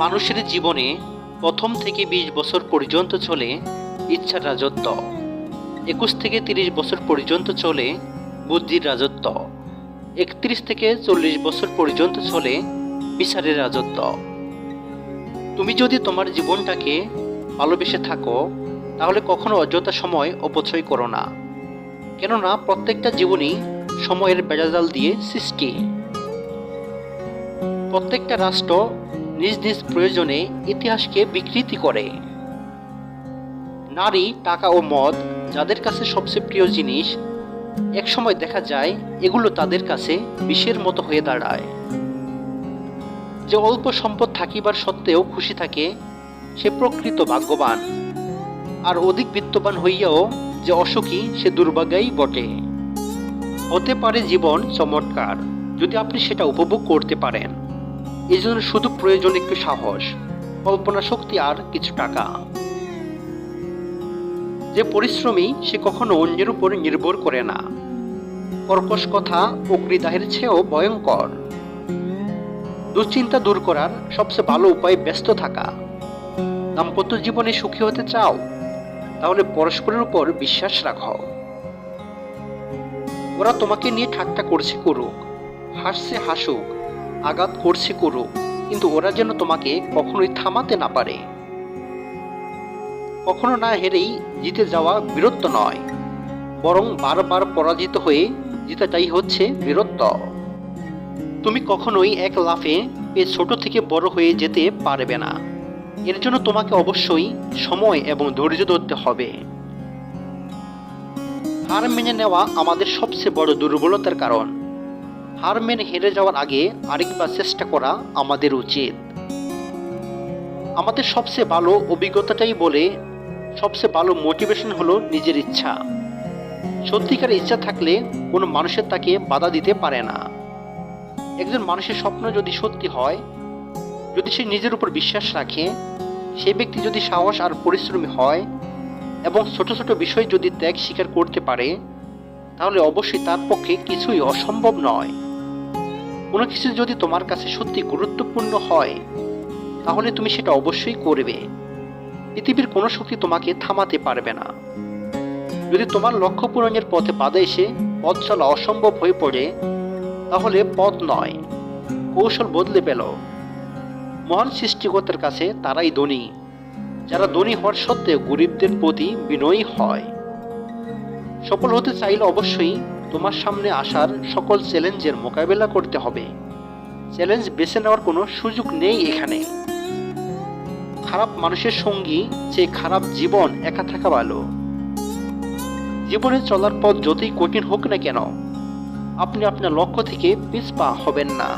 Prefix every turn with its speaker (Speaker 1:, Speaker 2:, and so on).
Speaker 1: মানুষের জীবনে প্রথম থেকে বিশ বছর পর্যন্ত চলে ইচ্ছার রাজত্ব। একুশ থেকে তিরিশ বছর পর্যন্ত চলে বুদ্ধির রাজত্ব। একত্রিশ থেকে চল্লিশ বছর পর্যন্ত চলে বিচারের রাজত্ব। তুমি যদি তোমার জীবনটাকে ভালোবেসে থাকো, তাহলে কখনো অযথা সময় অপচয় করো না। কেননা প্রত্যেকটা জীবনই সময়ের বেড়াজাল দিয়ে সৃষ্টি। প্রত্যেকটা রাষ্ট্র নিজ নিজ প্রয়োজনে ইতিহাসকে বিকৃতি করে। নারী, টাকা ও মদ যাদের কাছে সবচেয়ে প্রিয় জিনিস, একসময় দেখা যায় এগুলো তাদের কাছে বিষের মতো হয়ে দাঁড়ায়। যে অল্প সম্পদ থাকিবার সত্ত্বেও খুশি থাকে, সে প্রকৃত ভাগ্যবান। আর অধিক বিত্তবান হইয়াও যে অসুখী, সে দুর্ভাগ্যাই বটে। হতে পারে জীবন চমৎকার, যদি আপনি সেটা উপভোগ করতে পারেন। এই জন্য শুধু প্রয়োজন একটু সাহস, কল্পনা শক্তি আর কিছু টাকা। যে পরিশ্রমী সে কখনো অন্যের উপর নির্ভর করে না। কর্কশ কথা অগ্নিদাহের চেয়েও ভয়ঙ্কর। দুশ্চিন্তা দূর করার সবচেয়ে ভালো উপায় ব্যস্ত থাকা। দাম্পত্য জীবনে সুখী হতে চাও, তাহলে পরস্পরের উপর বিশ্বাস রাখো। ওরা তোমাকে নিয়ে ঠাট্টা করছে করুক, হাসছে হাসুক আঘাত করছে করুক কিন্তু ওরা যেন তোমাকে কখনোই থামাতে না পারে। কখনো না হেরেই জিতে যাওয়া বীরত্ব নয়, বরং বারবার পরাজিত হয়ে জিতাটাই হচ্ছে বীরত্ব। তুমি কখনোই এক লাফে এ ছোট থেকে বড় হয়ে যেতে পারবে না। এর জন্য তোমাকে অবশ্যই সময় এবং ধৈর্য ধরতে হবে। হার মেনে নেওয়া আমাদের সবচেয়ে বড় দুর্বলতার কারণ। হার মেনে হেরে যাওয়ার আগে আরেকবার চেষ্টা করা আমাদের উচিত। আমাদের সবচেয়ে ভালো অভিজ্ঞতাটাই বলে, সবচেয়ে ভালো মোটিভেশন হলো নিজের ইচ্ছা। সত্যিকার ইচ্ছা থাকলে কোনো মানুষের তাকে বাধা দিতে পারে না। একজন মানুষের স্বপ্ন যদি সত্যি হয়, যদি সে নিজের উপর বিশ্বাস রাখে, সেই ব্যক্তি যদি সাহস আর পরিশ্রমী হয় এবং ছোট ছোট বিষয় যদি ত্যাগ স্বীকার করতে পারে, তাহলে অবশ্যই তার পক্ষে কিছুই অসম্ভব নয়। কোনো কিছু যদি তোমার কাছে সত্যি গুরুত্বপূর্ণ হয়, তাহলে তুমি সেটা অবশ্যই করবে। পৃথিবীর কোনো শক্তি তোমাকে থামাতে পারবে না। যদি তোমার লক্ষ্য পূরণের পথে বাধা এসে পথ চলা অসম্ভব হয়ে পড়ে, তাহলে পথ নয়, কৌশল বদলে পেল। মহান সৃষ্টিকর্তার কাছে তারাই ধনী, যারা ধনী হওয়ার সত্ত্বেও গরিবদের প্রতি বিনয়ী হয়। সফল হতে চাইলে অবশ্যই তোমার সামনে আসার সকল চ্যালেঞ্জের মোকাবেলা করতে হবে। চ্যালেঞ্জ বেছে নেওয়ার কোনো সুযোগ নেই এখানে। খারাপ মানুষের সঙ্গী যে খারাপ জীবন একা থাকা ভালো। জীবনে চলার পথ যতই কঠিন হোক না কেন, আপনি আপনার লক্ষ্য থেকে পিছপা হবেন না।